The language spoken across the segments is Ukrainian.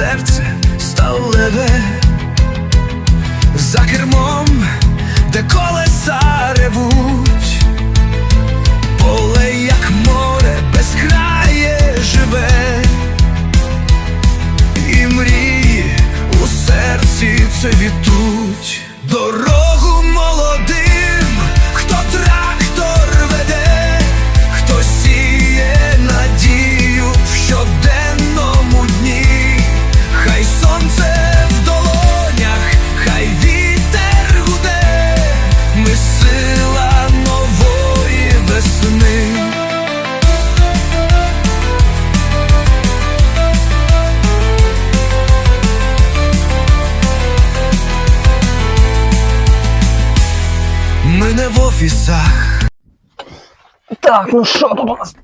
серце офісах. Так, ну що тут у нас?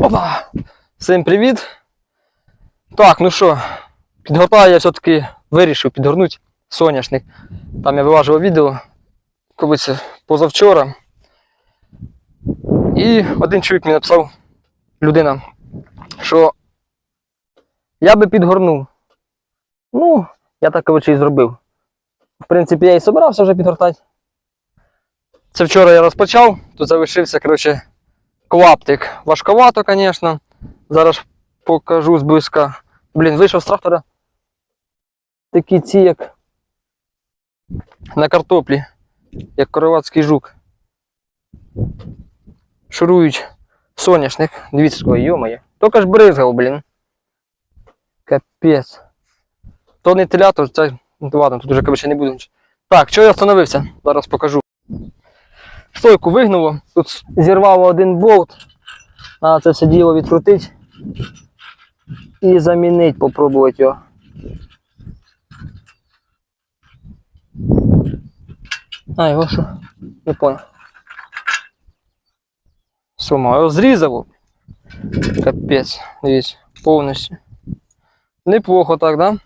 Опа! Всім привіт! Так, ну що, підгортаю я все-таки вирішив підгорнути соняшник. Там я виважував відео колись позавчора. І один чоловік мені написав, людина, що я би підгорнув. Ну, я так коротше і зробив. В принципі, я і собирався вже підгортати. Це вчора я розпочав, тут залишився, коротше, клаптик. Важковато, звісно. Зараз покажу зблизька. Блін, вийшов з трактора. Такі ці, як на картоплі, як коровацький жук. Шурують соняшник. Дивіться, скільки, йомає. Тільки ж бризгав, блін. Капець. То не теля, то це. Ну, ладно, тут вже коротше не буду. Так, що я встановився? Зараз покажу. Стойку вигнуло, тут зірвало один болт. Треба це все діло відкрутити і замінити, попробувати його. А, його що? Не понял. Сума, його зрізало. Капець, дивіться, повністю. Неплохо так, да?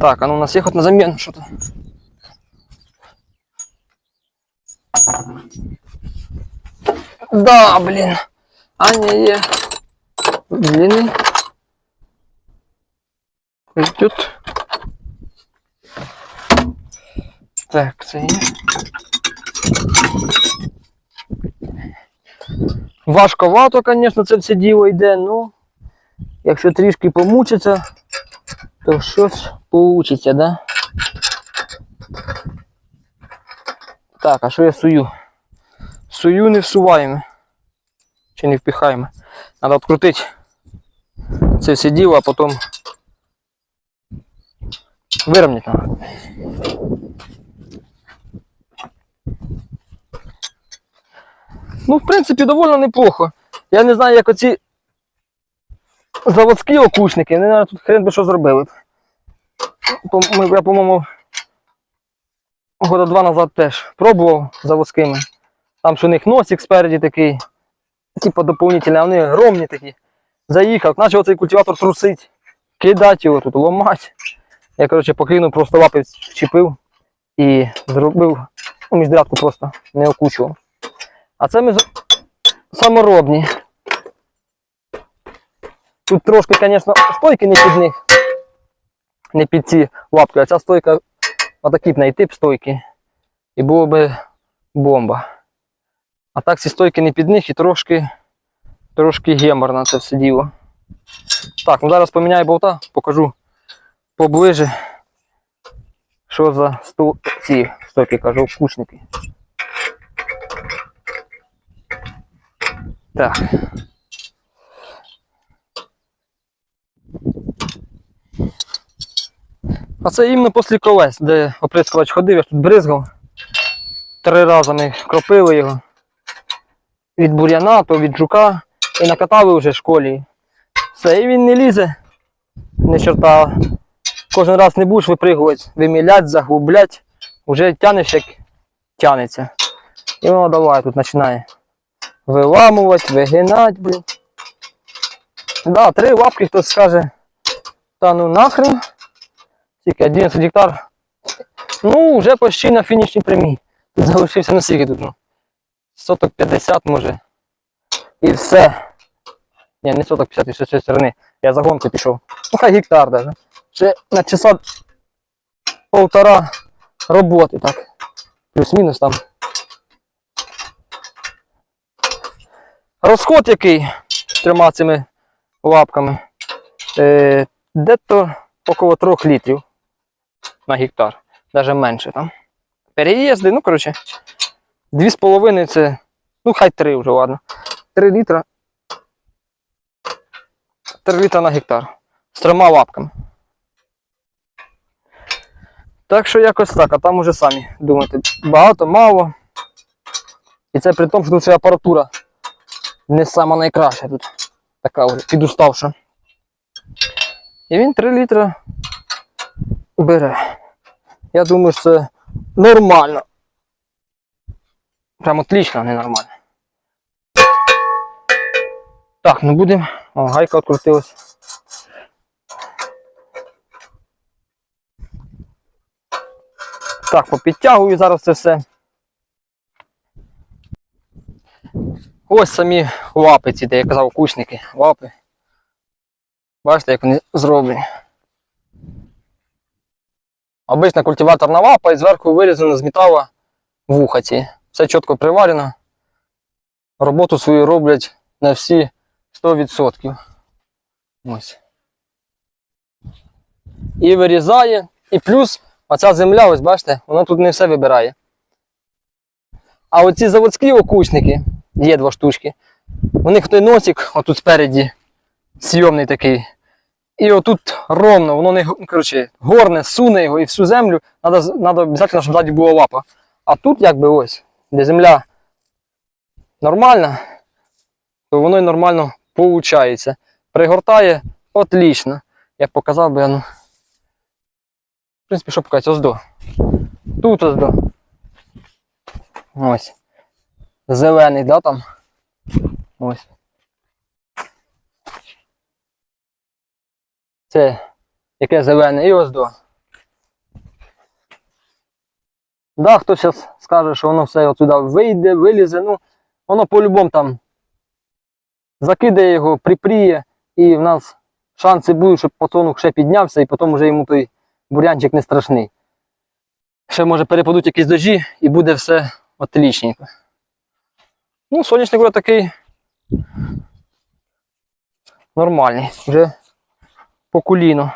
Так, а ну у нас є хоч на заміну що-то. Да, блін. А не є. Блін. Тут. Так, це. Важковато, звісно, це все діло йде, ну. Якщо трішки помучиться, то щось получиться, да? Так, а що я сую? Сую не всуваємо. Чи не впихаємо. Треба відкрутити це все діло, а потім вирівняти. Ну, в принципі, доволі неплохо. Я не знаю, як оці заводські окучники, вони, наверное, тут хрен би що зробили. Ми- Я, по-моєму, года два назад теж пробував заводськими. Там що у них носик спереді такий, типу доповнительний, а вони громні такі. Заїхав, почав цей культиватор трусить, кидати його тут, ломати. Я, коротше, покинув, просто лапи вчепив і зробив ну, міждрядку просто не окучував. А це ми саморобні. Тут трошки, звісно, стойки не під них. Не під ці лапки, а ця стойка отакий б тип стойки. І було би бомба. А так ці стойки не під них і трошки, трошки геморно це все діло. Так, ну зараз поміняю болта, покажу поближе, що за сто... ці стойки, кажу, кучники. Так. А це іменно після колес, де оприскувач ходив, я тут бризгав. Три рази ми кропили його. Від бур'яна, то від жука. І накатали вже в школі. Все, і він не лізе. Не чорта. Кожен раз не будеш випригувати, вимілять, заглублять. Вже тянеш як тянеться. І воно давай тут починає виламувати, вигинати, блін. Да, три лапки хтось скаже. Та ну нахрен. Тільки 11 гектар. Ну, вже почти на фінішній прямій. Залишився на скільки тут, ну. Соток 50 може. І все. Ні, не соток 50, і ще з цієї сторони. Я за гонки пішов. Ну хай гектар даже. Ще на часа полтора роботи, так. Плюс-мінус там. Розход який трьома цими лапками. Е, дето около 3 літрів на гектар. Навіть менше там. Переїзди, ну коротше. 2,5 це. Ну, хай 3 вже, ладно. 3 літра. 3 літра на гектар. З трьома лапками. Так що якось так, а там уже самі думаєте, багато, мало. І це при тому, що тут ще апаратура не сама найкраща тут. Така вже підуставша. І він 3 літра бере. Я думаю, що це нормально. Прям отлично, не нормально. Так, ну будемо. О, гайка відкрутилась. Так, попідтягую зараз це все. Ось самі лапи ці, де я казав, кучники, лапи. Бачите, як вони зроблені. Обична культиваторна лапа і зверху вирізано з металу вуха ці. Все чітко приварено. Роботу свою роблять на всі 100%. Ось. І вирізає. І плюс оця земля, ось бачите, вона тут не все вибирає. А оці заводські окучники, є два штучки, у них той носик, отут спереді, сйомний такий. І отут ровно, воно не коротше, горне, суне його і всю землю, треба обов'язково, щоб ззаді була лапа. А тут якби ось, де земля нормальна, то воно й нормально виходить. Пригортає отлично. Як показав би я, ну. В принципі, що показати, ось до. Тут ось до. Ось. Зелений, да, там? Ось. Це яке зелене і ось до. Да, хто зараз скаже, що воно все отсюди вийде, вилізе, ну, воно по-любому там закидає його, припріє, і в нас шанси будуть, щоб пацанок ще піднявся, і потім вже йому той бурянчик не страшний. Ще може перепадуть якісь дожі і буде все отлічненько. Ну, сонячник вже такий нормальний, вже по коліно.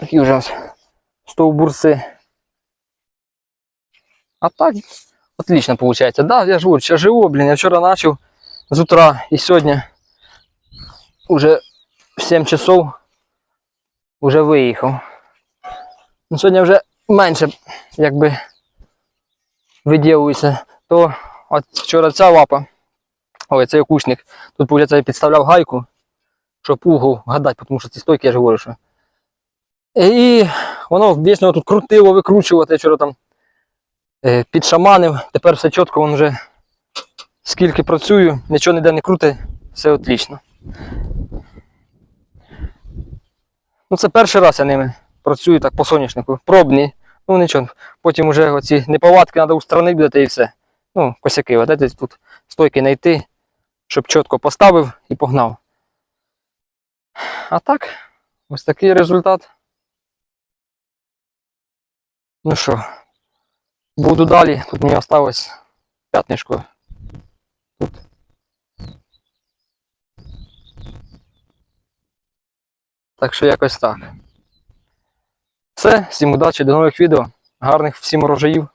Такі вже ось стовбурси. А так, отлично виходить. Да, я ж говорю, ще живу, блін, я вчора почав з утра і сьогодні уже в 7 часов вже виїхав. Ну, сьогодні вже менше якби виділується. То от вчора ця лапа, ой, цей окушник, тут виходить, я підставляв гайку, щоб угол гадати, тому що ці стойки, я ж говорю, що. І воно вічно тут крутило, викручувати, вчора там е, підшаманив, тепер все чітко, воно вже скільки працюю, нічого ніде не крути, все отлично. Ну, це перший раз я ними працюю так по соняшнику. Пробні. Ну нічого. Потім вже оці неполадки треба устранити буде і все. Ну, косяки, от десь тут стойки знайти, щоб чітко поставив і погнав. А так, ось такий результат. Ну що, буду далі. Тут мені осталось п'ятнишко. Тут. Так що якось так. Все, всім удачі, до нових відео. Гарних всім урожаїв.